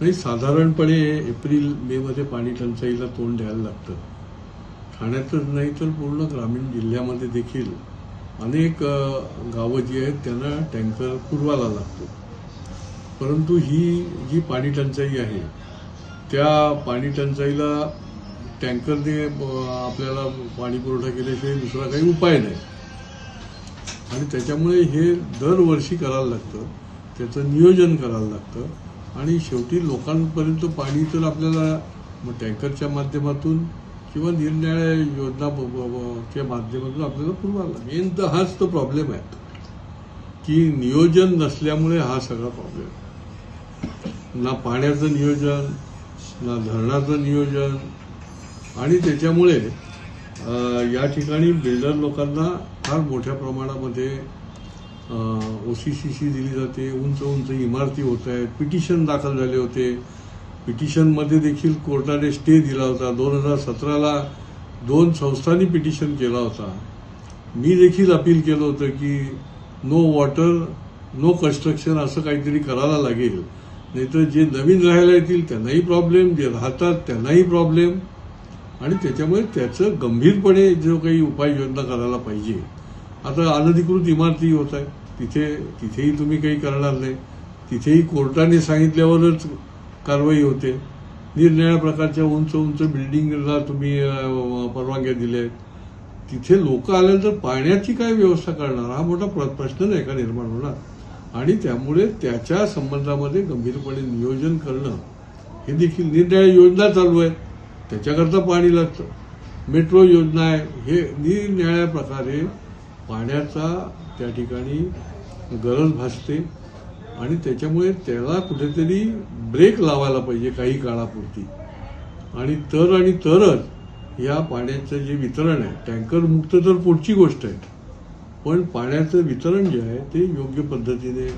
नाही साधारणपणे April May मध्ये पाणी टंचाईला तोंड द्यायला लागतं. ठाण्यातच नाही तर पूर्ण ग्रामीण जिल्ह्यामध्ये देखील अनेक गावं जी आहेत त्यांना टँकर पुरवायला लागतो. परंतु ही जी पाणी टंचाई आहे त्या पाणी टंचाईला टँकरने आपल्याला पाणी पुरवठा केल्याशिवाय दुसरा काही उपाय नाही. आणि त्याच्यामुळे हे दरवर्षी करायला लागतं. त्याचं नियोजन करायला लागतं. आणि शेवटी लोकांपर्यंत पाणी तर आपल्याला मग टँकरच्या माध्यमातून किंवा निरनिळ्या योजना माध्यमातून आपल्याला पुरवायला मेन तर हाच तो प्रॉब्लेम आहे. की नियोजन नसल्यामुळे हा सगळा प्रॉब्लेम ना पाण्याचं नियोजन ना धरणाचं नियोजन आणि त्याच्यामुळे या ठिकाणी बिल्डर लोकांना फार मोठ्या प्रमाणामध्ये ओ सी सी सी दिली जाते उंच उंच इमारती होत आहेत पिटिशन दाखल झाले होते. पिटिशनमध्ये देखील कोर्टाने स्टे दिला होता. दोन हजार सतराला दोन संस्थांनी पिटिशन केला होता. मी देखील अपील केलं होतं की नो वॉटर नो कन्स्ट्रक्शन असं काहीतरी करायला लागेल. नाहीतर जे नवीन राहायला येतील त्यांनाही प्रॉब्लेम जे राहतात त्यांनाही प्रॉब्लेम आणि त्याच्यामुळे त्याचं गंभीरपणे जो काही उपाययोजना करायला पाहिजे. आता अनधिकृत इमारती होत आहे तिथे तिथेही तुम्ही काही करणार नाही. तिथेही कोर्टाने सांगितल्यावरच कारवाई होते. निरनिराळ्या प्रकारच्या उंच उंच बिल्डिंगला तुम्ही परवानग्या दिल्या आहेत. तिथे लोक आल्यानंतर पाण्याची काय व्यवस्था करणार? हा मोठा प्र- प्रश्न नाही का निर्माण होणार? आणि त्यामुळे त्याच्या संबंधामध्ये गंभीरपणे नियोजन करणं हे देखील निरनिराळ्या योजना चालू आहेत. त्याच्याकरता पाणी लागतं. मेट्रो योजना आहे. हे निरनिळ्या प्रकारे पाण्याचा त्या ठिकाणी गरज भासते आणि त्याच्यामुळे त्याला कुठेतरी ब्रेक लावायला पाहिजे काही काळापुरती. आणि तर आणि तरच या पाण्याचं जे वितरण आहे टँकर मुक्त तर पुढची गोष्ट आहे पण पाण्याचं वितरण जे आहे ते योग्य पद्धतीने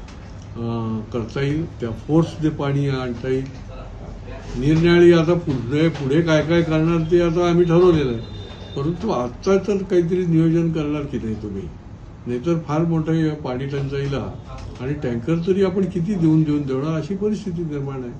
करता येईल त्या फोर्सने पाणी आणता येईल. निरनिराळी आता पुढे पुढे काय काय करणार ते आता आम्ही ठरवलेलं आहे. परंतु आत्ता तर काहीतरी नियोजन करणार की नाही तुम्ही? नाहीतर फार मोठं पाणी टंचाईला आणि टँकर तरी आपण किती देऊन देऊन देणार अशी परिस्थिती निर्माण आहे.